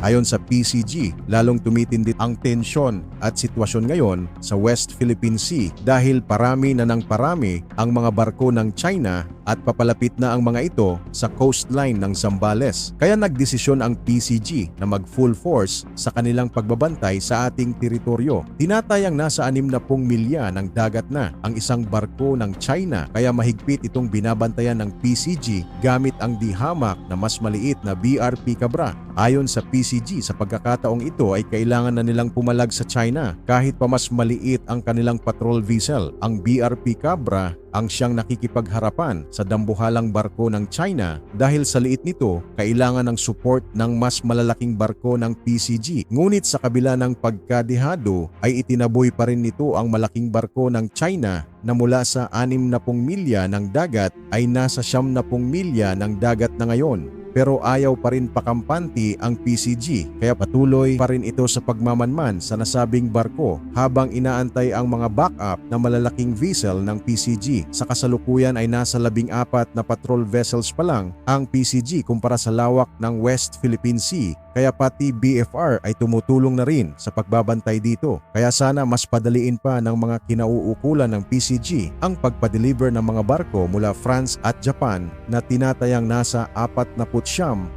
Ayon sa PCG, lalong tumitindi ang tensyon at sitwasyon ngayon sa West Philippine Sea dahil parami na ng parami ang mga barko ng China at papalapit na ang mga ito sa coastline ng Zambales. Kaya nagdesisyon ang PCG na mag full force sa kanilang pagbabantay sa ating teritoryo. Tinatayang nasa 60 milya ng dagat na ang isang barko ng China kaya mahigpit itong binabantayan ng PCG gamit ang dihamak na mas maliit na BRP Cabra. Ayon sa PCG, sa pagkakataong ito ay kailangan na nilang pumalag sa China kahit pa mas maliit ang kanilang patrol vessel. Ang BRP Cabra ang siyang nakikipagharapan sa dambuhalang barko ng China dahil sa liit nito, kailangan ng support ng mas malalaking barko ng PCG. Ngunit sa kabila ng pagkadihado ay itinaboy pa rin nito ang malaking barko ng China na mula sa 60 milya ng dagat ay nasa 70 milya ng dagat na ngayon pero ayaw pa rin pakampanti ang PCG kaya patuloy pa rin ito sa pagmamanman sa nasabing barko habang inaantay ang mga backup na malalaking vessel ng PCG. Sa kasalukuyan ay nasa labing apat na patrol vessels pa lang ang PCG kumpara sa lawak ng West Philippine Sea kaya pati BFR ay tumutulong na rin sa pagbabantay dito. Kaya sana mas padaliin pa ng mga kinauukulan ng PCG ang pagpa-deliver ng mga barko mula France at Japan na tinatayang nasa 49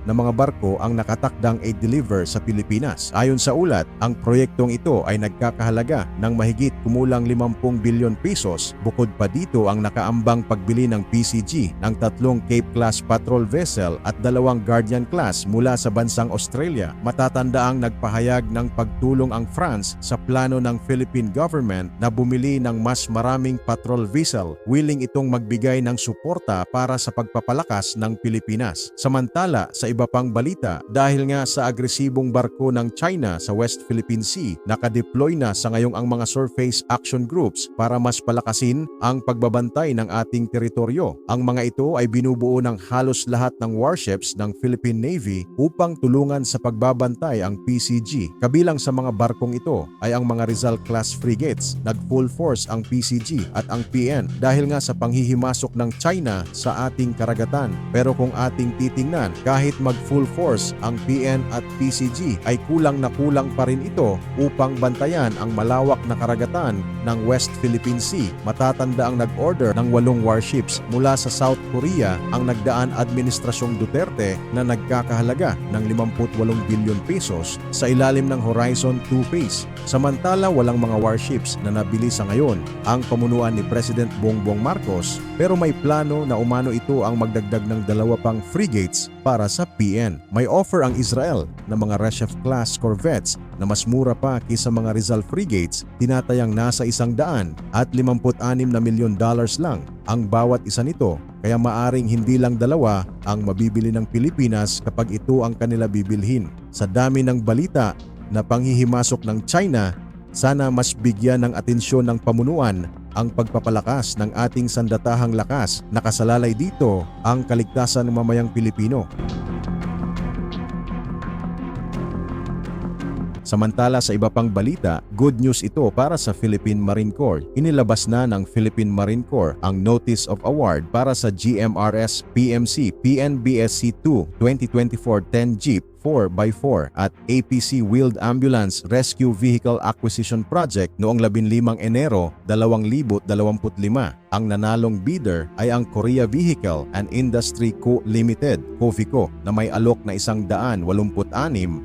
na mga barko ang nakatakdang i-deliver sa Pilipinas. Ayon sa ulat, ang proyektong ito ay nagkakahalaga ng mahigit kumulang 50 bilyon pesos. Bukod pa dito ang nakaambang pagbili ng PCG ng tatlong Cape Class patrol vessel at dalawang Guardian Class mula sa bansang Australia. Matatanda ang nagpahayag ng pagtulong ang France sa plano ng Philippine government na bumili ng mas maraming patrol vessel. Willing itong magbigay ng suporta para sa pagpapalakas ng Pilipinas. Samantala sa iba pang balita, dahil nga sa agresibong barko ng China sa West Philippine Sea, nakadeploy na sa ngayong ang mga surface action groups para mas palakasin ang pagbabantay ng ating teritoryo. Ang mga ito ay binubuo ng halos lahat ng warships ng Philippine Navy upang tulungan pagbabantay ang PCG. Kabilang sa mga barkong ito ay ang mga Rizal class frigates. Nag full force ang PCG at ang PN dahil nga sa panghihimasok ng China sa ating karagatan. Pero kung ating titingnan, kahit mag full force ang PN at PCG ay kulang na kulang pa rin ito upang bantayan ang malawak na karagatan ng West Philippine Sea. Matatanda ang nag-order ng walong warships mula sa South Korea ang nagdaan administrasyong Duterte na nagkakahalaga ng 58 bilyon pesos sa ilalim ng Horizon 2 phase. Samantala walang mga warships na nabili sa ngayon ang pamunuan ni President Bongbong Marcos pero may plano na umano ito ang magdagdag ng dalawa pang frigates para sa PN. May offer ang Israel ng mga Reshef class corvettes na mas mura pa kaysa mga Rizal frigates tinatayang nasa isang daan at 56 na milyon dollars lang ang bawat isa nito kaya maaring hindi lang dalawa ang mabibili ng Pilipinas kapag ito ang kanila bibilhin. Sa dami ng balita na panghihimasok ng China, sana mas bigyan ng atensyon ng pamunuan ang pagpapalakas ng ating sandatahang lakas. Nakasalalay dito ang kaligtasan ng mamayang Pilipino. Samantala sa iba pang balita, good news ito para sa Philippine Marine Corps. Inilabas na ng Philippine Marine Corps ang Notice of Award para sa GMRS PMC PNBSC 2 2024-10 Jeep 4x4 at APC Wheeled Ambulance Rescue Vehicle Acquisition Project noong 15 Enero 2025. Ang nanalong bidder ay ang Korea Vehicle and Industry Co. Limited, COVICO, na may alok na 186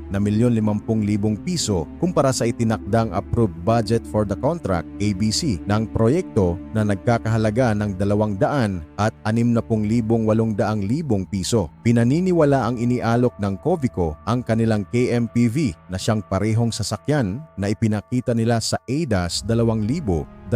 na milyon 50 libong piso kumpara sa itinakdang approved budget for the contract ABC ng proyekto na nagkakahalaga ng 200 at 60,800 libong piso. Pinaniniwala ang inialok ng COVICO ang kanilang KMPV na siyang parehong sasakyan na ipinakita nila sa ADAS 2024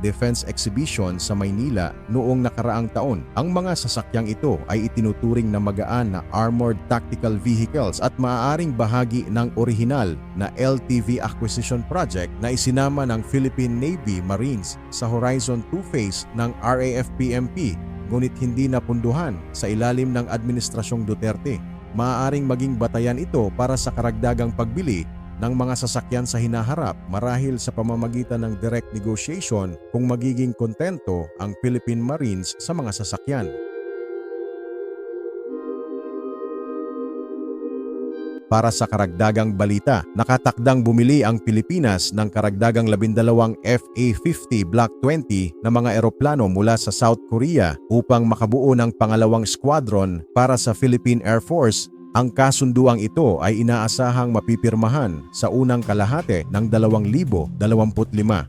Defense Exhibition sa Maynila noong nakaraang taon. Ang mga sasakyang ito ay itinuturing na magaan na armored tactical vehicles at maaaring bahagi ng orihinal na LTV acquisition project na isinama ng Philippine Navy Marines sa Horizon 2 phase ng RAFPMP ngunit hindi napunduhan sa ilalim ng Administrasyong Duterte maaaring maging batayan ito para sa karagdagang pagbili ng mga sasakyan sa hinaharap marahil sa pamamagitan ng direct negotiation kung magiging kontento ang Philippine Marines sa mga sasakyan. Para sa karagdagang balita, nakatakdang bumili ang Pilipinas ng karagdagang 12 FA-50 Block 20 na mga eroplano mula sa South Korea upang makabuo ng pangalawang squadron para sa Philippine Air Force ang kasunduang ito ay inaasahang mapipirmahan sa unang kalahati ng 2025.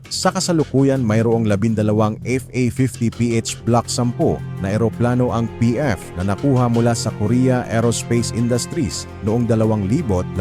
Sa kasalukuyan mayroong 12 FA-50PH Block 10 na eroplano ang PF na nakuha mula sa Korea Aerospace Industries noong 2014.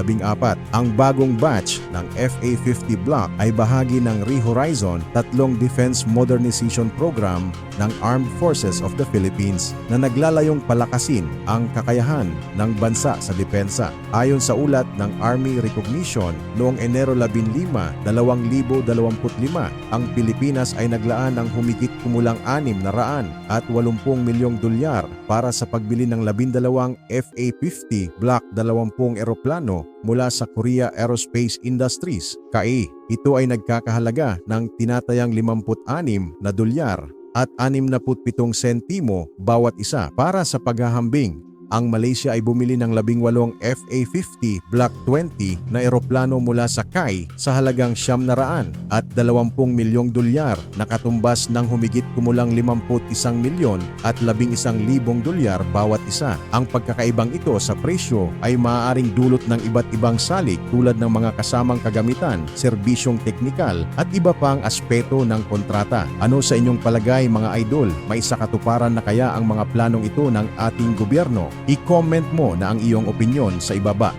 Ang bagong batch ng FA-50 Block ay bahagi ng Re-Horizon tatlong Defense Modernization Program ng Armed Forces of the Philippines na naglalayong palakasin ang kakayahan ng bansa sa depensa. Ayon sa ulat ng Army Recognition, noong Enero 15, 2025, ang Pilipinas ay naglaan ng humigit kumulang 6 na raan at 80 milyong dolyar para sa pagbili ng 12 FA-50 Block 20 eroplano mula sa Korea Aerospace Industries, KAI. Ito ay nagkakahalaga ng tinatayang 56 na dolyar at 67 sentimo bawat isa para sa paghahambing ang Malaysia ay bumili ng 18 FA-50 Block 20 na eroplano mula sa KAI sa halagang siyam na raan at 20 milyong dolyar na katumbas ng humigit kumulang 51 milyon at 11 libong dolyar bawat isa. Ang pagkakaibang ito sa presyo ay maaaring dulot ng iba't ibang salik tulad ng mga kasamang kagamitan, serbisyong teknikal at iba pang aspeto ng kontrata. Ano sa inyong palagay mga idol? May sakatuparan na kaya ang mga planong ito ng ating gobyerno? I-comment mo na ang iyong opinyon sa ibaba.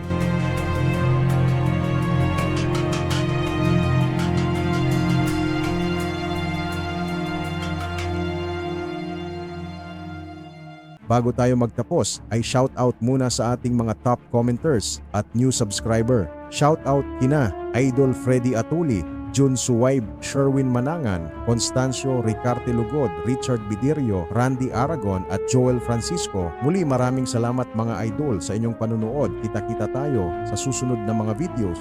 Bago tayo magtapos, ay shoutout muna sa ating mga top commenters at new subscriber. Shoutout kina Idol Freddy Atuli, Jun Suwaib, Sherwin Manangan, Constancio Ricarte Lugod, Richard Bidirio, Randy Aragon at Joel Francisco. Muli maraming salamat mga idol sa inyong panunood. Kita-kita tayo sa susunod na mga videos.